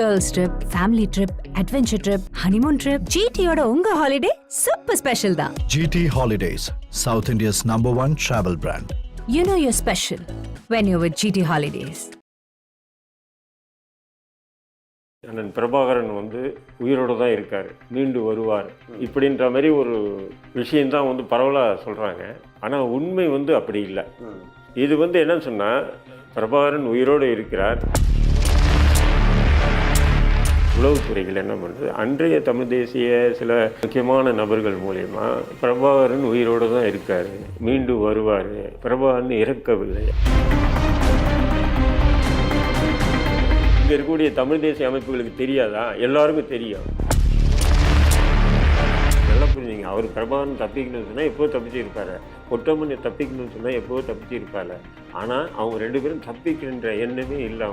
Girls trip family trip adventure trip honeymoon trip ஜிடியோட உங்க holiday super special தான். GT Holidays, South India's number one travel brand. You know your special when you with GT holidays அண்ணன் பிரபாகரன் வந்து உயிரோடு தான் இருக்கார் மீண்டு வருவார் இப்படின்ற மாதிரி ஒரு விஷயந்தான் வந்து பரவலாக சொல்கிறாங்க ஆனால் உண்மை வந்து அப்படி இல்லை. இது வந்து என்னன்னு சொன்னால் பிரபாகரன் உயிரோடு இருக்கிறார். உளவுத்துறைகள் என்ன பண்ணுறது அன்றைய தமிழ் தேசிய சில முக்கியமான நபர்கள் மூலயமா பிரபாகரன் உயிரோடு தான் இருக்கார். மீண்டும் வருவார். பிரபாகரன் இறக்கவில்லை. இங்கே இருக்கக்கூடிய தமிழ் தேசிய அமைப்புகளுக்கு தெரியாதா? எல்லாருக்கும் தெரியும். நல்லா புரிஞ்சுங்க. அவர் பிரபாகரன் தப்பிக்கணும்னு சொன்னால் எப்போ தப்பிச்சிருப்பாரு? ஒட்டமணி தப்பிக்கணும்னு சொன்னால் எப்போ தப்பிச்சிருப்பாரு? ஆனால் அவங்க ரெண்டு பேரும் தப்பிக்கின்ற எண்ணமே இல்லை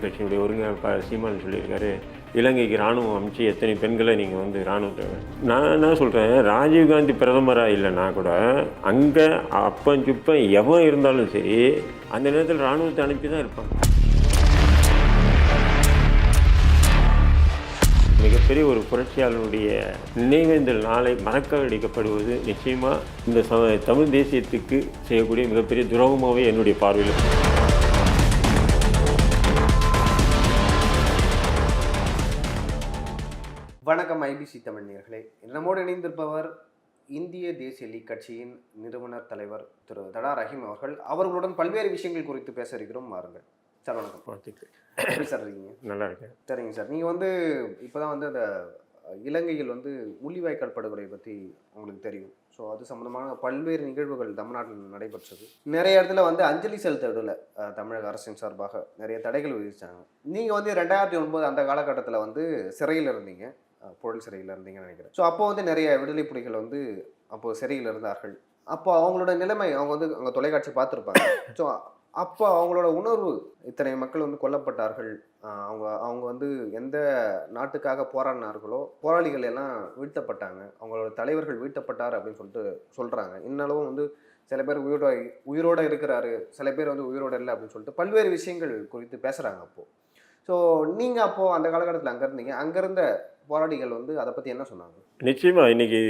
அவங்க கட்சியினுடைய ஒருங்கிணைப்பாளர் சீமான் சொல்லியிருக்காரு. இலங்கைக்கு இராணுவம் அமைச்சு எத்தனை பெண்களை நீங்கள் வந்து இராணுவத்தை நான் என்ன சொல்கிறேன் ராஜீவ்காந்தி பிரதமராக இல்லைன்னா கூட அங்கே அப்பன் சுப்பன் எவன் இருந்தாலும் சரி அந்த நேரத்தில் இராணுவத்தை அனுப்பி தான் இருப்பாங்க. மிகப்பெரிய ஒரு புரட்சியாளருடைய நினைவேந்தல் நாளை மறக்க அடிக்கப்படுவது நிச்சயமாக இந்த ச- தமிழ் தேசியத்துக்கு செய்யக்கூடிய மிகப்பெரிய துரோகமாகவே என்னுடைய பார்வையில் வணக்கம் ஐபிசி தமிழ் நேயர்களே. நம்மோடு இணைந்திருப்பவர் இந்திய தேசிய லீக் கட்சியின் நிறுவனர் தலைவர் திரு தடா ரஹீம் அவர்கள். அவர்களுடன் பல்வேறு விஷயங்கள் குறித்து பேச இருக்கிறோம். வாருங்கள். சார் வணக்கம். சார் இருக்கீங்க? நல்லா இருக்கேன். சரிங்க சார். நீங்கள் வந்து இப்போதான் வந்து அந்த இலங்கையில் வந்து முள்ளிவாய்க்கால் படுகொலை பற்றி உங்களுக்கு தெரியும். ஸோ அது சம்மந்தமான பல்வேறு நிகழ்வுகள் தமிழ்நாட்டில் நடைபெற்றது. நிறைய இடத்துல வந்து அஞ்சலி செலுத்தவிடல அஹ், தமிழக அரசின் சார்பாக நிறைய தடைகள் விதிச்சாங்க. நீங்கள் வந்து ரெண்டாயிரத்தி ஒன்பது அந்த காலகட்டத்தில் வந்து சிறையில் இருந்தீங்க. புழல் சிறையில் இருந்தீங்கன்னு நினைக்கிறேன். ஸோ அப்போ வந்து நிறைய விடுதலை புலிகள் வந்து அப்போது சிறையில் இருந்தார்கள். அப்போ அவங்களோட நிலைமை அவங்க வந்து அங்கே தொலைக்காட்சி பார்த்துருப்பாங்க. ஸோ அப்போ அவங்களோட உணர்வு இத்தனை மக்கள் வந்து கொல்லப்பட்டார்கள். அவங்க அவங்க வந்து எந்த நாட்டுக்காக போராடினார்களோ போராளிகள் எல்லாம் வீழ்த்தப்பட்டாங்க. அவங்களோட தலைவர்கள் வீழ்த்தப்பட்டார் அப்படின்னு சொல்லிட்டு சொல்கிறாங்க இன்னளவும் வந்து சில பேர் உயிரோட உயிரோட இருக்கிறாரு. சில பேர் வந்து உயிரோட இல்லை அப்படின்னு சொல்லிட்டு பல்வேறு விஷயங்கள் குறித்து பேசுகிறாங்க அப்போது ஸோ நீங்கள் அப்போது அந்த காலகட்டத்தில் அங்கே இருந்தீங்க. அங்கே இருந்த போராளிகள் வந்து அதை பற்றி என்ன சொன்னாங்க? நிச்சயமா இன்னைக்கு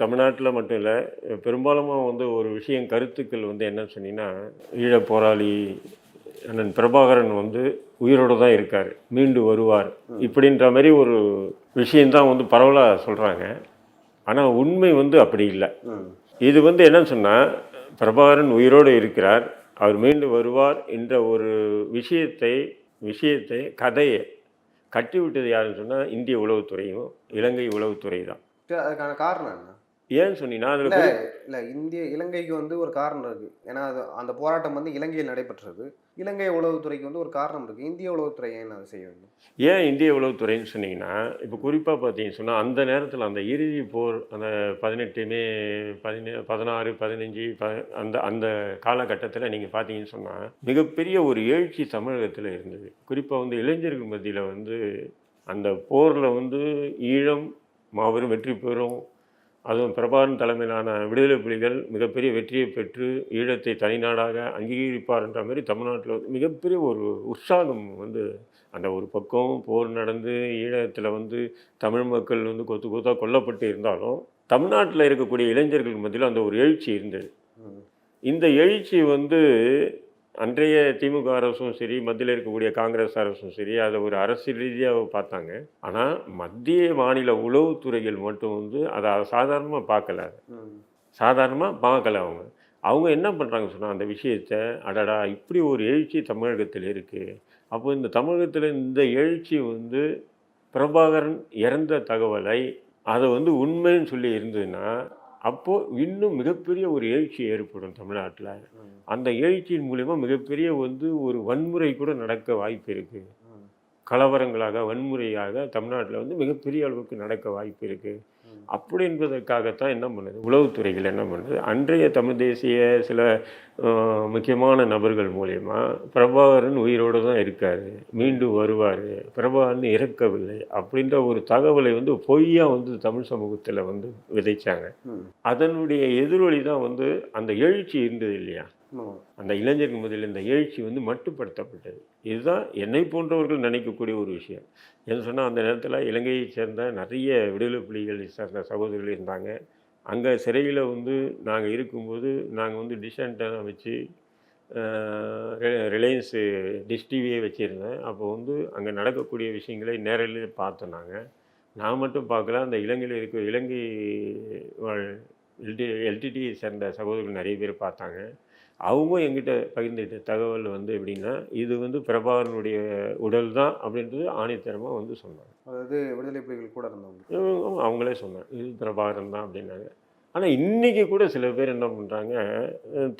தமிழ்நாட்டில் மட்டும் இல்லை பெரும்பாலும் வந்து ஒரு விஷயம் கருத்துக்கள் வந்து என்ன சொன்னீங்கன்னா ஈழப் போராளி அண்ணன் பிரபாகரன் வந்து உயிரோடு தான் இருக்கார் மீண்டு வருவார் இப்படின்ற மாதிரி ஒரு விஷயந்தான் வந்து பரவலாக சொல்கிறாங்க ஆனால் உண்மை வந்து அப்படி இல்லை. இது வந்து என்னன்னு சொன்னால் பிரபாகரன் உயிரோடு இருக்கிறார் அவர் மீண்டு வருவார் என்ற ஒரு விஷயத்தை விஷயத்தை கதையை கட்டி விட்டது யாருன்னு சொன்னால் இந்திய உளவுத்துறையும் இலங்கை உளவுத்துறை தான். அதுக்கான காரணம் என்ன? ஏன்னு சொன்னீங்கன்னா அதில் இல்லை இல்லை இந்திய இலங்கைக்கு வந்து ஒரு காரணம் இருக்குது ஏன்னா அது அந்த போராட்டம் வந்து இலங்கையில் நடைபெற்றது. இலங்கை உளவுத்துறைக்கு வந்து ஒரு காரணம் இருக்குது இந்திய உளவுத்துறை ஏன் அதை செய்ய வேண்டும்? ஏன் இந்திய உளவுத்துறைன்னு சொன்னீங்கன்னா இப்போ குறிப்பாக பார்த்தீங்கன்னு சொன்னால் அந்த நேரத்தில் அந்த இறுதி போர் அந்த பதினெட்டு மே பதினே பதினாறு பதினஞ்சு ப அந்த அந்த காலகட்டத்தில் நீங்கள் பார்த்தீங்கன்னு சொன்னால் மிகப்பெரிய ஒரு எழுச்சி தமிழகத்தில் இருந்தது. குறிப்பாக வந்து இளைஞர்கள் மத்தியில் வந்து அந்த போரில் வந்து ஈழம் மாபெரும் வெற்றி பெறும் அதுவும் பிரபாகரன் தலைமையிலான விடுதலை புலிகள் மிகப்பெரிய வெற்றியை பெற்று ஈழத்தை தனிநாடாக அங்கீகரிப்பார்ன்ற மாதிரி தமிழ்நாட்டில் வந்து மிகப்பெரிய ஒரு உற்சாகம் வந்து அந்த ஒரு பக்கம் போர் நடந்து ஈழத்தில் வந்து தமிழ் மக்கள் வந்து கொத்து கொத்தாக கொல்லப்பட்டு இருந்தாலும் தமிழ்நாட்டில் இருக்கக்கூடிய இளைஞர்கள் மத்தியில் அந்த ஒரு எழுச்சி இருந்தது. இந்த எழுச்சி வந்து அன்றைய திமுக அரசும் சரி மத்தியில் இருக்கக்கூடிய காங்கிரஸ் அரசும் சரி அதை ஒரு அரசியல் ரீதியாக பார்த்தாங்க. ஆனால் மத்திய மாநில உளவுத்துறைகள் மட்டும் வந்து அதை சாதாரணமாக பார்க்கல. சாதாரணமாக பார்க்கல அவங்க. அவங்க என்ன பண்ணுறாங்க சொன்னால் அந்த விஷயத்தை அடடா இப்படி ஒரு எழுச்சி தமிழகத்தில் இருக்குது அப்போ இந்த தமிழகத்தில் இந்த எழுச்சி வந்து பிரபாகரன் இறந்த தகவலை அதை வந்து உண்மைன்னு சொல்லி இருந்ததுன்னா அப்போது இன்னும் மிகப்பெரிய ஒரு எழுச்சி ஏற்படும் தமிழ்நாட்டில். அந்த எழுச்சியின் மூலிமா மிகப்பெரிய வந்து ஒரு வன்முறை கூட நடக்க வாய்ப்பு இருக்குது. கலவரங்களாக வன்முறையாக தமிழ்நாட்டில் வந்து மிகப்பெரிய அளவுக்கு நடக்க வாய்ப்பு இருக்குது. அப்படி என்பதற்காகத்தான் என்ன பண்ணுது உளவுத்துறைகள் என்ன பண்ணுது அன்றைய தமிழ் தேசிய சில முக்கியமான நபர்கள் மூலயமா பிரபாகரன் உயிரோடு தான் இருக்கார் மீண்டு வருவார் பிரபாகரன் இறக்கவில்லை அப்படின்ற ஒரு தகவலை வந்து பொய்யா வந்து தமிழ் சமூகத்தில் வந்து விதைச்சாங்க. அதனுடைய எதிரொலி தான் வந்து அந்த எழுச்சி இருந்தது இல்லையா. அந்த இளைஞர்கள் முதலில் இந்த எழுச்சி வந்து மட்டுப்படுத்தப்பட்டது. இதுதான் என்னை போன்றவர்கள் நினைக்கக்கூடிய ஒரு விஷயம். என்ன சொன்னால் அந்த நேரத்தில் இலங்கையைச் சேர்ந்த நிறைய விடுதலை புலிகளை சேர்ந்த சகோதரர்கள் இருந்தாங்க. அங்கே சிறையில் வந்து நாங்கள் இருக்கும்போது நாங்கள் வந்து டிஷ் ஆண்டனா வச்சு ரிலையன்ஸு டிஷ் டிவியே வச்சுருந்தேன். அப்போ வந்து அங்கே நடக்கக்கூடிய விஷயங்களை நேரில் பார்த்தோம் நாங்கள் நான் மட்டும் பார்க்கல அந்த இலங்கையில் இருக்க இலங்கை வாழ் எல்டி எல்டிடியை சேர்ந்த சகோதரர்கள் நிறைய பேர் பார்த்தாங்க. அவங்க எங்கிட்ட பகிர்ந்துட்ட தகவல் வந்து எப்படின்னா இது வந்து பிரபாகரனுடைய உடல் தான் அப்படின்றது ஆணித்தரமாக வந்து சொன்னாங்க. அதாவது விடுதலை புலிகள் கூட இருந்தவங்க. அவங்களே சொன்னாங்க இது பிரபாகரன் தான் அப்படின்னாங்க. ஆனால் இன்றைக்கி கூட சில பேர் என்ன பண்ணுறாங்க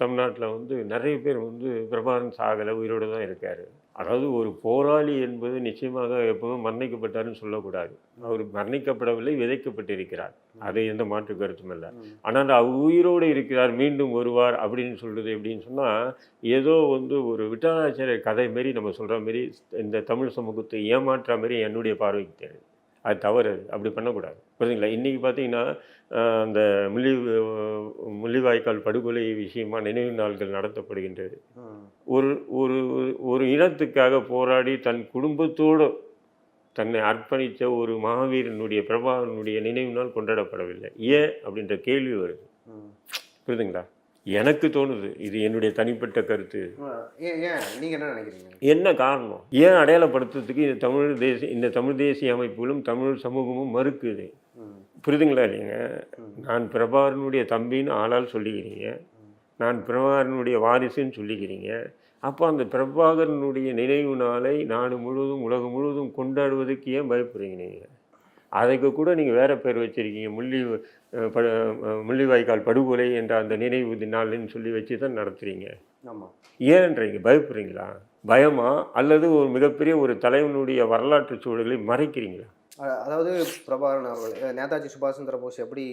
தமிழ்நாட்டில் வந்து நிறைய பேர் வந்து பிரபாகரன் சாகலை உயிரோடு தான் இருக்கார். அதாவது ஒரு போராளி என்பது நிச்சயமாக எப்பவும் மரணிக்கப்பட்டாருன்னு சொல்லக்கூடாது. அவர் மரணிக்கப்படவில்லை விதைக்கப்பட்டிருக்கிறார். அது எந்த மாற்று கருத்தும் இல்லை. ஆனால் அவர் உயிரோடு இருக்கிறார் மீண்டும் வருவார் அப்படின்னு சொல்கிறது எப்படின்னு சொன்னால் ஏதோ வந்து ஒரு விட்டாச்சாரிய கதை மாரி நம்ம சொல்கிற மாரி இந்த தமிழ் சமூகத்தை ஏமாற்ற மாரி என்னுடைய பார்வைக்கு தெரியுது அது தவறு. அப்படி பண்ணக்கூடாது புரியுதுங்களா இன்றைக்கி பார்த்தீங்கன்னா அந்த முள்ளி முள்ளிவாய்க்கால் படுகொலை விஷயமா நினைவு நாள்கள் நடத்தப்படுகின்றது. ஒரு ஒரு ஒரு இனத்துக்காக போராடி தன் குடும்பத்தோடு தன்னை அர்ப்பணித்த ஒரு மகாவீரனுடைய பிரபாகரனுடைய நினைவு நாள் கொண்டாடப்படவில்லை ஏன் அப்படின்ற கேள்வி வருது. புரியுதுங்களா எனக்கு தோணுது. இது என்னுடைய தனிப்பட்ட கருத்து. நீங்கள் என்ன நினைக்கிறீங்க? என்ன காரணம்? ஏன் அடையாளப்படுத்துறதுக்கு இந்த தமிழ் தேசிய இந்த தமிழ் தேசிய அமைப்புகளும் தமிழ் சமூகமும் மறுக்குது? ம். புரியுதுங்களா இல்லைங்க? நான் பிரபாகரனுடைய தம்பின்னு ஆளால் சொல்லிக்கிறீங்க. நான் பிரபாகரனுடைய வாரிசுன்னு சொல்லிக்கிறீங்க. அப்போ அந்த பிரபாகரனுடைய நினைவு நாளை நாடு முழுவதும் உலகம் முழுவதும் கொண்டாடுவதற்கு ஏன் பயப்படுறீங்க நீங்கள் அதுக்கு கூட நீங்கள் வேற பேர் வச்சிருக்கீங்க. முள்ளி ப முள்ளிவாய்க்கால் படுகொலை என்ற அந்த நினைவு நாள்னு சொல்லி வச்சு தான் நடத்துகிறீங்க ஆமாம் ஏன்றீங்க பயப்படுறீங்களா? பயமா? அல்லது ஒரு மிகப்பெரிய ஒரு தலைவனுடைய வரலாற்று சூழலை மறைக்கிறீங்களா? அதாவது பிரபாகரன் அவர்கள் நேதாஜி சுபாஷ் சந்திர போஸ் எப்படி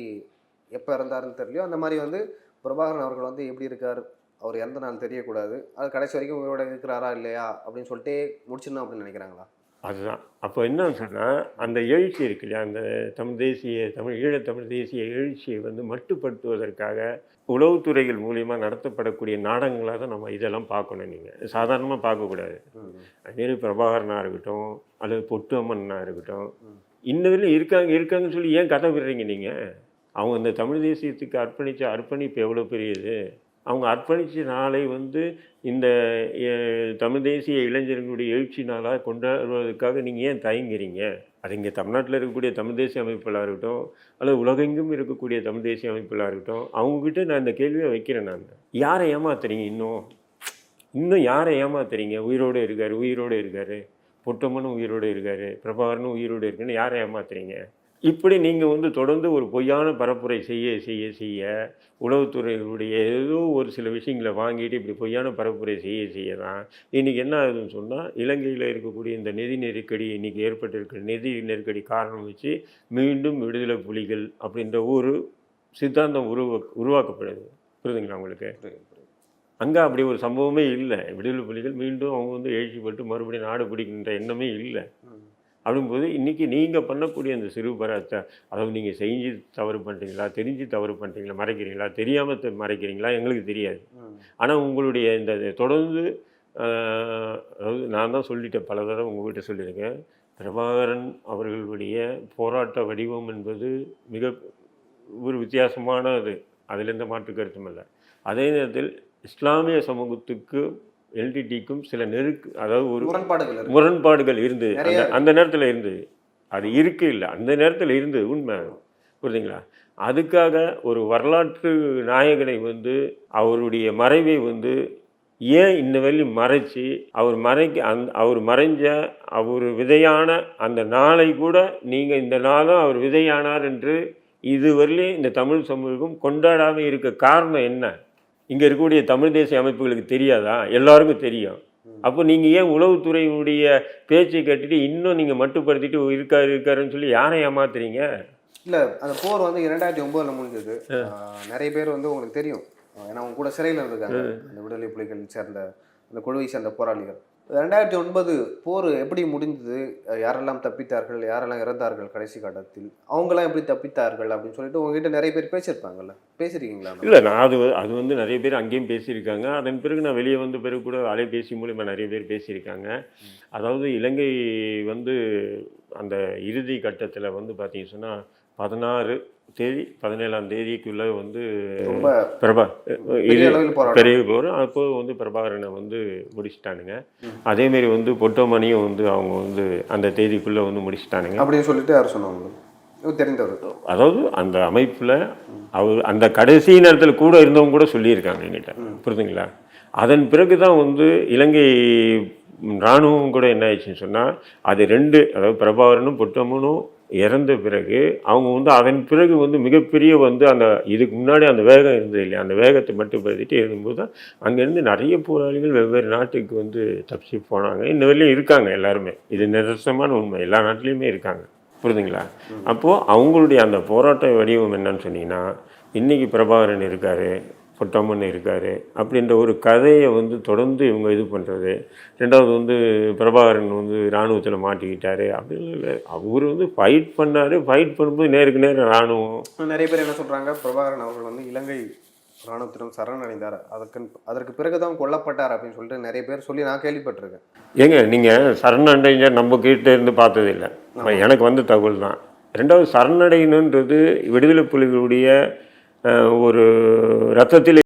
எப்போ இறந்தாருன்னு தெரியலையோ அந்த மாதிரி வந்து பிரபாகரன் அவர்கள் வந்து எப்படி இருக்கார்? அவர் எந்த நாள் தெரியக்கூடாது. அது கடைசி வரைக்கும் உயிரோட இருக்கிறாரா இல்லையா? அப்படின்னு சொல்லிட்டு முடிச்சிடணும் அப்படின்னு நினைக்கிறாங்களா? அதுதான். அப்போ என்னன்னு சொன்னால் அந்த எழுச்சி இருக்கு இல்லையா? அந்த தமிழ் தேசிய தமிழ் ஈழத்தமிழ் தேசிய எழுச்சியை வந்து மட்டுப்படுத்துவதற்காக உளவுத்துறைகள் மூலிமா நடத்தப்படக்கூடிய நாடகங்களாக தான் நம்ம இதெல்லாம் பார்க்கணும் நீங்கள் சாதாரணமாக பார்க்கக்கூடாது. நேரு பிரபாகரனாக இருக்கட்டும் அல்லது பொட்டு அம்மனாக இருக்கட்டும். இன்ன வரையிலும் இருக்காங்க இருக்காங்கன்னு சொல்லி ஏன் கதை விடுறீங்க நீங்கள் அவங்க இந்த தமிழ் தேசியத்துக்கு அர்ப்பணித்த அர்ப்பணிப்பு எவ்வளோ பெரியது? அவங்க அர்ப்பணித்த நாளை வந்து இந்த தமிழ் தேசிய இளைஞர்களுடைய எழுச்சி நாளாக கொண்டாடுவதற்காக நீங்கள் ஏன் தயங்குறீங்க? அது இங்கே தமிழ்நாட்டில் இருக்கக்கூடிய தமிழ் தேசிய அமைப்புகளாக இருக்கட்டும் அல்லது உலகெங்கும் இருக்கக்கூடிய தமிழ் தேசிய அமைப்புகளாக இருக்கட்டும் அவங்கக்கிட்ட நான் இந்த கேள்வியை வைக்கிறேன் நான். யாரை ஏமாத்துறீங்க இன்னும்? இன்னும் யாரை ஏமாத்துறீங்க? உயிரோடு இருக்கார் உயிரோடு இருக்கார். பொட்டம்மனும் உயிரோடு இருக்கார். பிரபாகரனும் உயிரோடு இருக்குன்னு யாரை ஏமாத்துறீங்க? இப்படி நீங்கள் வந்து தொடர்ந்து ஒரு பொய்யான பரப்புரை செய்ய செய்ய செய்ய உளவுத்துறையினுடைய ஏதோ ஒரு சில விஷயங்களை வாங்கிட்டு இப்படி பொய்யான பரப்புரை செய்ய செய்ய தான் இன்றைக்கி என்ன ஆகுதுன்னு சொன்னால் இலங்கையில் இருக்கக்கூடிய இந்த நிதி நெருக்கடி இன்றைக்கி ஏற்பட்டிருக்கிற நிதி நெருக்கடி காரணம் வச்சு மீண்டும் விடுதலை புலிகள் அப்படின்ற ஒரு சித்தாந்தம் உருவா உருவாக்கப்படுது. புரியுதுங்களா உங்களுக்கு? அங்கே அப்படி ஒரு சம்பவமே இல்லை. விடுதலை புலிகள் மீண்டும் அவங்க வந்து எழுச்சிப்பட்டு மறுபடியும் நாடு பிடிக்கின்ற எண்ணமே இல்லை. அப்படிங்கும்போது இன்றைக்கி நீங்கள் பண்ணக்கூடிய அந்த சிறு பராத்த அதாவது நீங்கள் செஞ்சு தவறு பண்ணுறீங்களா தெரிஞ்சு தவறு பண்ணுறீங்களா மறைக்கிறீங்களா தெரியாமல் மறைக்கிறீங்களா எங்களுக்கு தெரியாது. ஆனால் உங்களுடைய இந்த தொடர்ந்து அதாவது நான் தான் சொல்லிட்டேன் பல தடவை உங்ககிட்ட சொல்லியிருக்கேன் பிரபாகரன் அவர்களுடைய போராட்ட வடிவம் என்பது மிக ஒரு வித்தியாசமானது. அதில் எந்த மாற்று கருத்தும் இல்லை. அதே நேரத்தில் இஸ்லாமிய சமூகத்துக்கு எல்டிடிக்கும் சில நெருக்கு அதாவது ஒரு முரண்பாடுகள் முரண்பாடுகள் இருந்தது நிறைய அந்த அந்த நேரத்தில் இருந்தது அது இருக்கு இல்லை. அந்த நேரத்தில் இருந்தது உண்மை. புரியுதுங்களா அதுக்காக ஒரு வரலாற்று நாயகனை வந்து அவருடைய மறைவை வந்து ஏன் இந்த வெளி மறைச்சி அவர் மறைக்க அந் அவர் மறைஞ்ச அவர் விதையான அந்த நாளை கூட நீங்கள் இந்த நாளும் அவர் விதையானார் என்று இதுவரையிலும் இந்த தமிழ் சமூகம் கொண்டாடாமல் இருக்க காரணம் என்ன? இங்கே இருக்கக்கூடிய தமிழ் தேசிய அமைப்புகளுக்கு தெரியாதா? எல்லாருக்கும் தெரியும். அப்போ நீங்கள் ஏன் உளவுத்துறையினுடைய பேச்சை கேட்டுட்டு இன்னும் நீங்கள் மட்டுப்படுத்திட்டு இருக்காரு இருக்காருன்னு சொல்லி யாரை ஏமாத்துறீங்க? இல்ல அந்த போர் வந்து இரண்டாயிரத்தி ஒன்பதுல முடிஞ்சது. நிறைய பேர் வந்து உங்களுக்கு தெரியும். ஏன்னா அவங்க கூட சிறையில் இருந்திருக்காங்க. அந்த விடுதலை புலிகள் சேர்ந்த அந்த குழுவை சேர்ந்த போராளிகள். ரெண்டாயிரத்தி ஒன்பது போர் எப்படி முடிந்தது? யாரெல்லாம் தப்பித்தார்கள்? யாரெல்லாம் இறந்தார்கள் கடைசி கட்டத்தில் அவங்கெல்லாம் எப்படி தப்பித்தார்கள் அப்படின்னு சொல்லிட்டு உங்ககிட்ட நிறைய பேர் பேசியிருப்பாங்கல்ல? பேசியிருக்கீங்களா? இல்லை நான் அது அது வந்து நிறைய பேர் அங்கேயும் பேசியிருக்காங்க. அதன் பிறகு நான் வெளியே வந்த பிறகு கூட அலைபேசி மூலிமா நிறைய பேர் பேசியிருக்காங்க. அதாவது இலங்கை வந்து அந்த இறுதி கட்டத்தில் வந்து பார்த்தீங்க சொன்னால் பதினாறு தேதி பதினேழாம் தேதிக்குள்ளே வந்து ரொம்ப பிரபா பெரிய போகிறோம் அப்போ வந்து பிரபாகரனை வந்து முடிச்சிட்டானுங்க. அதேமாரி வந்து பொட்டோமணியும் வந்து அவங்க வந்து அந்த தேதிக்குள்ளே வந்து முடிச்சிட்டானுங்க. அப்படின்னு சொல்லிட்டு யார் சொன்னாங்க? தெரிந்தவர். அதாவது அந்த அமைப்பில் அவர் அந்த கடைசி நேரத்தில் கூட இருந்தவங்க கூட சொல்லியிருக்காங்க என்கிட்ட. புரியுதுங்களா அதன் பிறகு தான் வந்து இலங்கை இராணுவம் கூட என்ன ஆயிடுச்சுன்னு சொன்னால் அது ரெண்டு அதாவது பிரபாகரனும் பொட்டம்மனும் இறந்த பிறகு அவங்க வந்து அதன் பிறகு வந்து மிகப்பெரிய வந்து அந்த இதுக்கு முன்னாடி அந்த வேகம் இருந்தது இல்லையா? அந்த வேகத்தை மட்டுப்படுத்திட்டு இருந்தபோது தான் அங்கேருந்து நிறைய போராளிகள் வெவ்வேறு நாட்டுக்கு வந்து தப்பிச்சு போனாங்க. இன்ன வரையிலும் இருக்காங்க எல்லாருமே. இது நிதர்சனமான உண்மை. எல்லா நாட்டிலையுமே இருக்காங்க. புரியுதுங்களா அப்போது அவங்களுடைய அந்த போராட்ட வடிவம் என்னன்னு சொன்னீங்கன்னா இன்றைக்கி பிரபாகரன் இருக்கார். பொட்டம்மன் இருக்கார் அப்படின்ற ஒரு கதையை வந்து தொடர்ந்து இவங்க இது பண்ணுறது ரெண்டாவது வந்து பிரபாகரன் வந்து இராணுவத்தில் மாட்டிக்கிட்டாரு. அப்படின்னு இல்லை அவர் வந்து ஃபைட் பண்ணார். ஃபைட் பண்ணும்போது நேருக்கு நேரம் இராணுவம். நிறைய பேர் என்ன சொல்றாங்க பிரபாகரன் அவர்கள் வந்து இலங்கை இராணுவத்திடம் சரணடைந்தார். அதற்கு அதற்கு பிறகுதான் கொல்லப்பட்டார் அப்படின்னு சொல்லிட்டு நிறைய பேர் சொல்லி நான் கேள்விப்பட்டிருக்கேன். ஏங்க நீங்கள் சரணடைஞ்ச நம்ம கிட்ட இருந்து பார்த்ததில்ல. எனக்கு வந்த தகவல் தான் ரெண்டாவது சரணடையணுன்றது விடுதலை புலிகளுடைய ஒரு ரத்தத்தில்